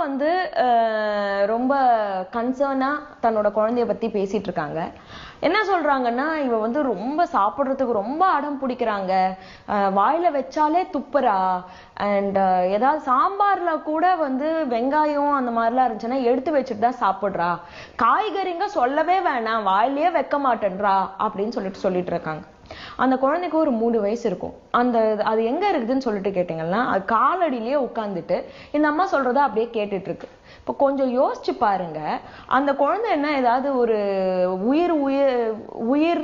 வந்து ரொம்ப கன்சர்னா தன்னோட குழந்தைய பத்தி பேசிட்டு இருக்காங்க என்ன சொல்றாங்கன்னா இவ வந்து ரொம்ப சாப்பிடுறதுக்கு ரொம்ப அடம் பிடிக்கிறாங்க. அஹ், வாயில வச்சாலே துப்புறா. அண்ட் ஏதாவது சாம்பார்ல கூட வந்து வெங்காயம் அந்த மாதிரிலாம் இருந்துச்சுன்னா எடுத்து வச்சுட்டு தான் சாப்பிடுறா. காய்கறிங்க சொல்லவே வேணாம். வாயிலேயே வைக்க மாட்டேன்றா அப்படின்னு சொல்லிட்டு சொல்லிட்டு இருக்காங்க அந்த குழந்தைக்கு ஒரு மூணு வயசு இருக்கும். அந்த அது எங்க இருக்குதுன்னு சொல்லிட்டு கேட்டீங்கன்னா அது காலடியிலேயே உட்காந்துட்டு இந்த அம்மா சொல்றத அப்படியே கேட்டுட்டு இருக்கு. இப்போ கொஞ்சம் யோசிச்சு பாருங்க. அந்த குழந்தை என்ன ஏதாவது ஒரு உயிர் உயிர் உயிர்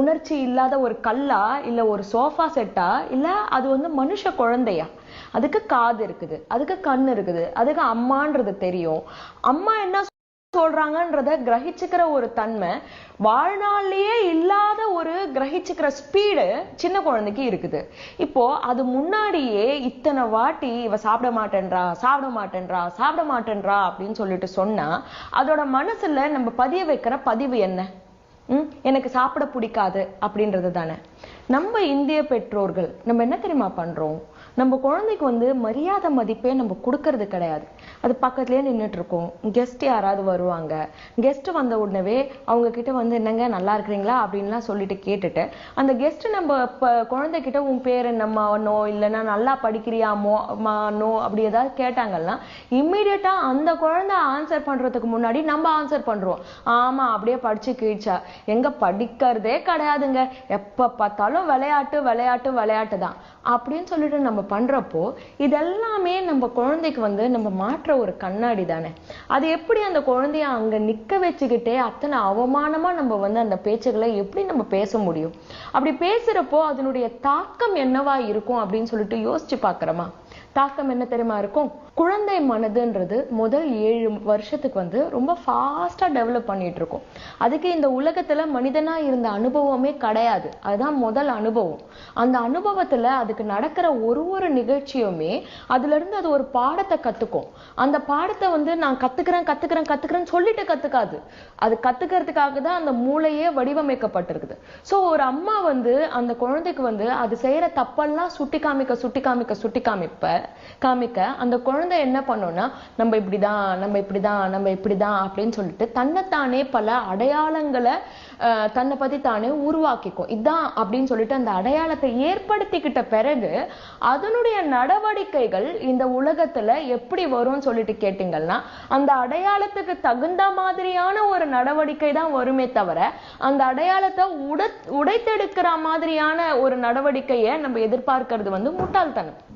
உணர்ச்சி இல்லாத ஒரு கல்லா இல்ல ஒரு சோஃபா செட்டா இல்ல அது வந்து மனுஷ குழந்தையா? அதுக்கு காது இருக்குது அதுக்கு கண் இருக்குது அதுக்கு அம்மான்றது தெரியும். அம்மா என்ன சொல்றாங்கன்றத கிரகிச்சுக்கிற ஒரு தன்மை வாழ்நாள்லயே இல்லாத ஒரு கிரகிச்சுக்கிற ஸ்பீடு சின்ன குழந்தைக்கு இருக்குது. இப்போ அது முன்னாடியே இத்தனை வாட்டி இவ சாப்பிட மாட்டேன்றா சாப்பிட மாட்டேன்றா சாப்பிட மாட்டேன்றா அப்படின்னு சொல்லிட்டு சொன்னா அதோட மனசுல நம்ம பதிய வைக்கிற பதிவு என்ன? உம் எனக்கு சாப்பிட பிடிக்காது அப்படின்றது தானே. நம்ம இந்திய பெற்றோர்கள் நம்ம என்ன தெரியுமா பண்றோம்? நம்ம குழந்தைக்கு வந்து மரியாதை மதிப்பே நம்ம கொடுக்கறது கிடையாது. அது பக்கத்துலயே நின்னுட்டு இருக்கோம் கெஸ்ட் யாராவது வருவாங்க. கெஸ்ட் வந்த உடனே அவங்க கிட்ட வந்து என்னங்க நல்லா இருக்கிறீங்களா? அப்படின்லாம் சொல்லிட்டு கேட்டுட்டு அந்த கெஸ்ட் நம்ம ப- குழந்தைகிட்ட உன் பேர் என்னம்மானோ இல்லைன்னா நல்லா படிக்கிறியாமோ மானோ அப்படி ஏதாவது கேட்டாங்கன்னா இம்மிடியட்டா அந்த குழந்தை ஆன்சர் பண்றதுக்கு முன்னாடி நம்ம ஆன்சர் பண்றோம். ஆமா அப்படியே படிச்சு கீழ்ச்சா. எங்க படிக்கிறதே கிடையாதுங்க. எப்ப பார்த்தாலும் விளையாட்டு விளையாட்டு விளையாட்டு தான். அப்படின்னு சொல்லிட்டு நம்ம பண்றப்போ இதெல்லாமே நம்ம குழந்தைக்கு வந்து நம்ம மாற்ற ஒரு கண்ணாடி தானே. அது எப்படி அந்த குழந்தைய அங்க நிக்க வச்சுக்கிட்டே அத்தனை அவமானமா நம்ம வந்து அந்த பேச்சுகளை எப்படி நம்ம பேச முடியும்? அப்படி பேசுறப்போ அதனுடைய தாக்கம் என்னவா இருக்கும் அப்படின்னு சொல்லிட்டு யோசிச்சு பார்க்குறோமா? தாக்கம் என்ன தெரியுமா இருக்கும்? குழந்தை மனதுன்றது முதல் ஏழு வருஷத்துக்கு வந்து ரொம்ப ஃபாஸ்டா டெவலப் பண்ணிட்டு இருக்கும் அதுக்கு இந்த உலகத்துல மனிதனா இருந்த அனுபவமே கிடையாது. அதுதான் முதல் அனுபவம். அந்த அனுபவத்துல அதுக்கு நடக்கிற ஒரு ஒரு நிகழ்ச்சியுமே அதுல இருந்து அது ஒரு பாடத்தை கத்துக்கும். அந்த பாடத்தை வந்து நான் கத்துக்கிறேன் கத்துக்கிறேன் கற்றுக்கிறேன்னு சொல்லிட்டு கத்துக்காது. அது கத்துக்கிறதுக்காக தான் அந்த மூளையே வடிவமைக்கப்பட்டிருக்குது. சோ ஒரு அம்மா வந்து அந்த குழந்தைக்கு வந்து அது செய்யற தப்பெல்லாம் சுட்டி காமிக்க சுட்டி காமிக்க சுட்டி காமிப்ப காமிக்க அந்த குழந்தை என்ன பண்ணும்னா நம்ம இப்படிதான் நம்ம இப்படிதான் நம்ம இப்படிதான் அப்படின்னு சொல்லிட்டு தன்னைத்தானே பல அடையாளங்களை தன்னை பற்றி தானே உருவாக்கிக்கும். இதான் அப்படின்னு சொல்லிட்டு அந்த அடையாளத்தை ஏற்படுத்திக்கிட்ட பிறகு அதனுடைய நடவடிக்கைகள் இந்த உலகத்துல எப்படி வரும்னு சொல்லிட்டு கேட்டிங்கன்னா அந்த அடையாளத்துக்கு தகுந்த மாதிரியான ஒரு நடவடிக்கை தான் வருமே தவிர அந்த அடையாளத்தை உட உடைத்தெடுக்கிற மாதிரியான ஒரு நடவடிக்கையை நம்ம எதிர்பார்க்கறது வந்து முட்டாள்தனம்.